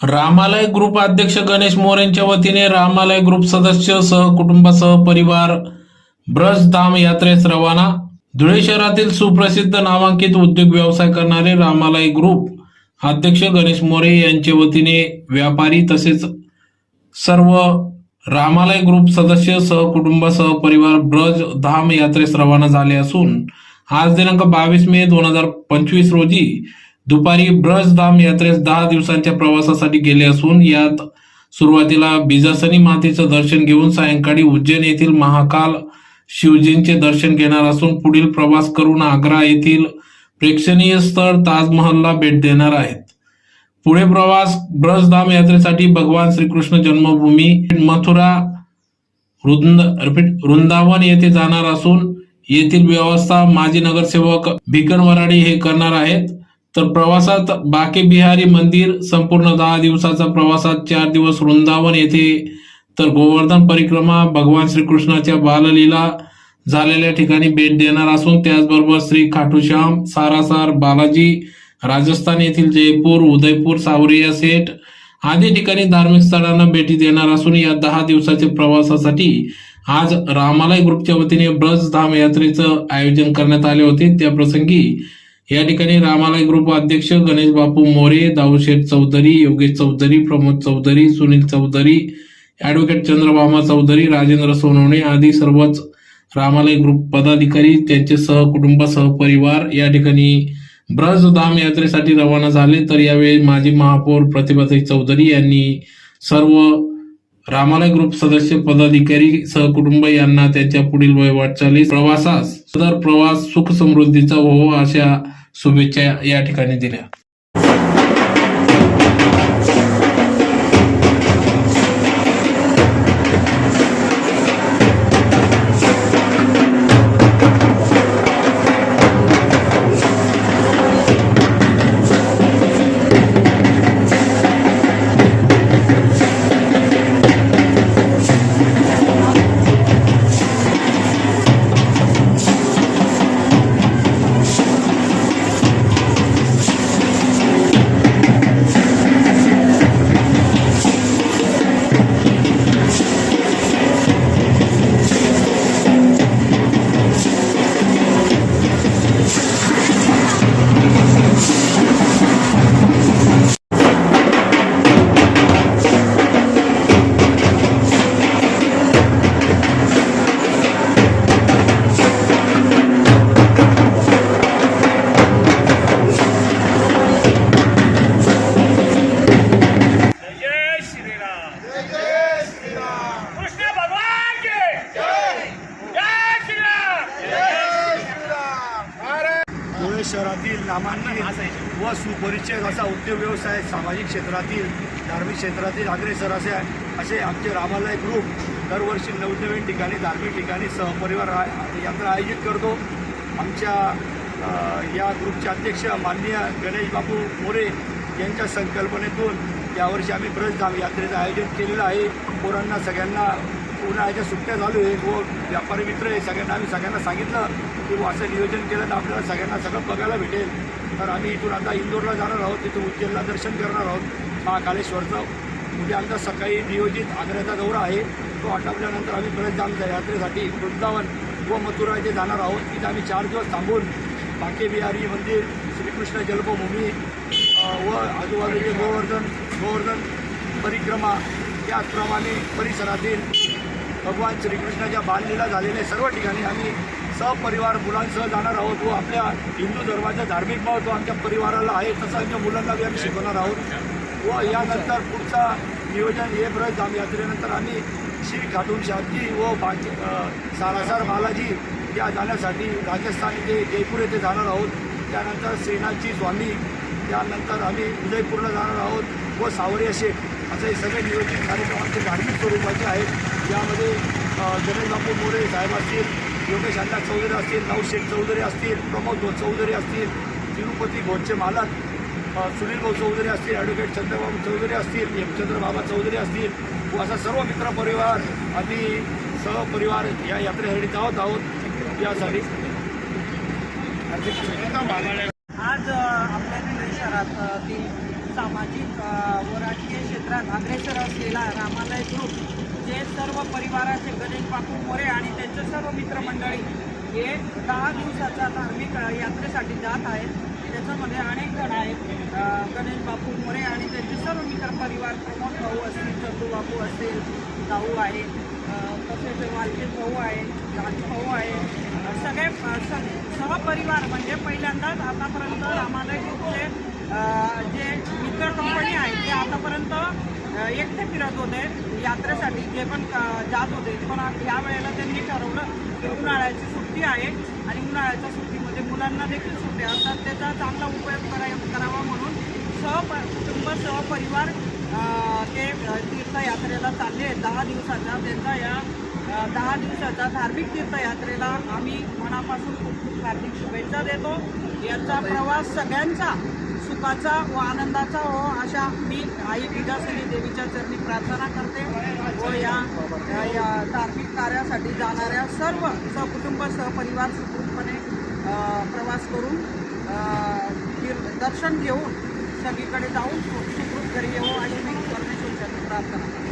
Ramalaya group अध्यक्ष गणेश मोरेंच्या वतीने Ramalaya group सदस्य सह कुटुंबासह परिवार ब्रज धाम यात्रेस रवाना. धुळे शहरातील सुप्रसिद्ध नामांकित उद्योग व्यवसाय करणारे रामालय ग्रुप अध्यक्ष गणेश मोरे यांच्या वतीने व्यापारी तसेच सर्व रामालय ग्रुप सदस्य सह कुटुंबासह परिवार ब्रज धाम यात्रेस रवाना झाले असून आज दिनांक बावीस मे दोन हजार पंचवीस रोजी दुपारी ब्रजधाम यात्रेस दहा दिवसांच्या प्रवासासाठी गेले असून यात सुरुवातीला बिजासनी मातेचं दर्शन घेऊन सायंकाळी उज्जैन येथील महाकाल शिवजींचे दर्शन घेणार असून पुढील प्रवास करून आग्रा येथील प्रेक्षणीय स्थळ ताजमहलला भेट देणार आहेत. पुढे प्रवास ब्रजधाम यात्रेसाठी भगवान श्रीकृष्ण जन्मभूमी मथुरा वृंद वृंदावन येथे जाणार असून येथील व्यवस्था माजी नगरसेवक भिकन वराडी हे करणार आहेत. तर प्रवासात बाके बिहारी मंदिर संपूर्ण दहा दिवसाचा प्रवासात चार दिवस वृंदावन येथे. तर गोवर्धन परिक्रमा भगवान श्रीकृष्णाच्या बाललीला झालेल्या ठिकाणी भेट देणार असून त्याचबरोबर श्री खाटूश्याम सारासार बालाजी राजस्थान येथील जयपूर उदयपूर सावरिया सेठ आदी ठिकाणी धार्मिक स्थळांना भेटी देणार असून या दहा दिवसाच्या प्रवासासाठी आज रामालय ग्रुपच्या वतीने ब्रज धाम यात्रेचं आयोजन करण्यात आले होते. त्या प्रसंगी या ठिकाणी रामालय ग्रुप अध्यक्ष गणेश बापू मोरे दाऊशेठ चौधरी योगेश चौधरी प्रमोद चौधरी सुनील चौधरी ऍडव्होकेट चंद्रभामा चौधरी राजेंद्र सोनवणे आदी सर्वच रामालय ग्रुप पदाधिकारी त्यांचे सहकुटुंब सहपरिवार या ठिकाणी ब्रजधाम यात्रेसाठी रवाना झाले. तर यावेळी माजी महापौर प्रतिभाताई चौधरी यांनी सर्व रामालय ग्रुप सदस्य पदाधिकारी सहकुटुंब यांना त्यांच्या पुढील वय वाटचाली प्रवासास सदर प्रवास सुख समृद्धीचा हो अशा शुभेच्छा या ठिकाणी दिल्या. धुळे शहरातील नामांकित व सुपरिचित असा उद्योग व्यवसाय सामाजिक क्षेत्रातील धार्मिक क्षेत्रातील अग्रेसर असे असे आमचे रामालय ग्रुप दरवर्षी नवनवीन ठिकाणी धार्मिक ठिकाणी सहपरिवार यात्रा आयोजित करतो. आमच्या या ग्रुपचे अध्यक्ष माननीय गणेश बापू मोरे यांच्या संकल्पनेतून यावर्षी आम्ही ब्रजधाम यात्रेचं आयोजन केलेलं आहे. पोरांना सगळ्यांना उन्हाळ्याच्या सुट्ट्या चालू आहे व व्यापारी मित्र आहे सगळ्यांना आम्ही सगळ्यांना सांगितलं किंवा असं नियोजन केलं तर आपल्याला सगळ्यांना सगळं बघायला भेटेल. तर आम्ही इथून आता इंदोरला जाणार आहोत तिथून उज्जैनला दर्शन करणार आहोत. महाकालेश्वरचं उद्या आमचा सकाळी नियोजित आग्र्याचा दौरा आहे. तो आटपल्यानंतर आम्ही ब्रजधामच्या यात्रेसाठी वृंदावन व मथुरा येथे जाणार आहोत. तिथे आम्ही चार दिवस थांबून बाके बिहारी मंदिर श्रीकृष्ण जन्मभूमी व आजूबाजूचे गोवर्धन गोवर्धन परिक्रमा त्याचप्रमाणे परिसरातील भगवान श्रीकृष्णाच्या बाललीला झालेल्या सर्व ठिकाणी आम्ही सपरिवार मुलांसह जाणार आहोत. व आपल्या हिंदू धर्माचा धार्मिक महत्त्व आमच्या परिवाराला आहे. तसं आमच्या मुलांना बी आम्ही शिकवणार आहोत. व यानंतर पुढचा नियोजन हे ब्रज धाम यात्रेनंतर आम्ही श्री खाटून शाहजी व बाकी सारासार बालाजी या जाण्यासाठी राजस्थान येथे जयपूर येथे जाणार आहोत. त्यानंतर सेनाची स्वामी त्यानंतर आम्ही उदयपूरला जाणार आहोत व सावरिया शेठ असे हे सगळे नियोजित कार्यक्रम आमचे धार्मिक स्वरूपाचे आहेत. यामध्ये गणेश बापू मोरे साहेब असतील योगेश अण्णा चौधरी असतील नवशेठ चौधरी असतील प्रमोद भाऊ चौधरी असतील तिरुपती घोटचे मालक सुनील भाऊ चौधरी असतील ॲडव्होकेट चंद्रबाबू चौधरी असतील हेमचंद्र बाबा चौधरी असतील हो, असा सर्व मित्रपरिवार आम्ही सहपरिवार या यात्रेसाठी जावत आहोत यासाठी. आज आपल्या दिल्ली शहरातील सामाजिक व राजकीय क्षेत्रात अग्रेसर असलेला रामालय ग्रुप जे सर्व परिवाराचे गणेश बापू मोरे आणि त्यांचे सर्व मित्रमंडळी हे दहा दिवसाच्या धार्मिक यात्रेसाठी जात आहेत. त्याच्यामध्ये अनेक जण आहेत. गणेश बापू मोरे आणि त्यांचे सर्व मित्र परिवार प्रमोद भाऊ असतील चंदू बापू असतील भाऊ आहे तसेच वालकेश भाऊ आहे राजू भाऊ आहे. सगळे स- सहपरिवार म्हणजे पहिल्यांदाच आतापर्यंत आम्हाला ग्रुपचे जे मित्र कंपनी आहे ते आतापर्यंत एकटे फिरत होते. यात्रेसाठी जे पण जात होते पण या वेळेला त्यांनी ठरवलं की उन्हाळ्याची सुट्टी आहे आणि उन्हाळ्याच्या सुट्टीमध्ये मुलांना देखील सुट्टी असतात. त्याचा चांगला उपयोग करा करावा म्हणून सह कुटुंब सहपरिवार ते तीर्थयात्रेला चालले आहेत. दहा दिवसाचा त्यांचा या दहा दिवसाच्या धार्मिक तीर्थयात्रेला आम्ही मनापासून खूप खूप हार्दिक शुभेच्छा देतो. यांचा प्रवास सगळ्यांचा सुखाचा व आनंदाचा हो अशा मी आई बिजासनी देवीच्या चरणी प्रार्थना करते. व या या- धार्मिक कार्यासाठी जाणाऱ्या सर्व सहकुटुंब सहपरिवार सुखरूपपणे प्रवास करून दर्शन घेऊन सगळीकडे जाऊन सुखरूप घरी येऊ आणि मी परमेश्वरच्या प्रार्थना करते.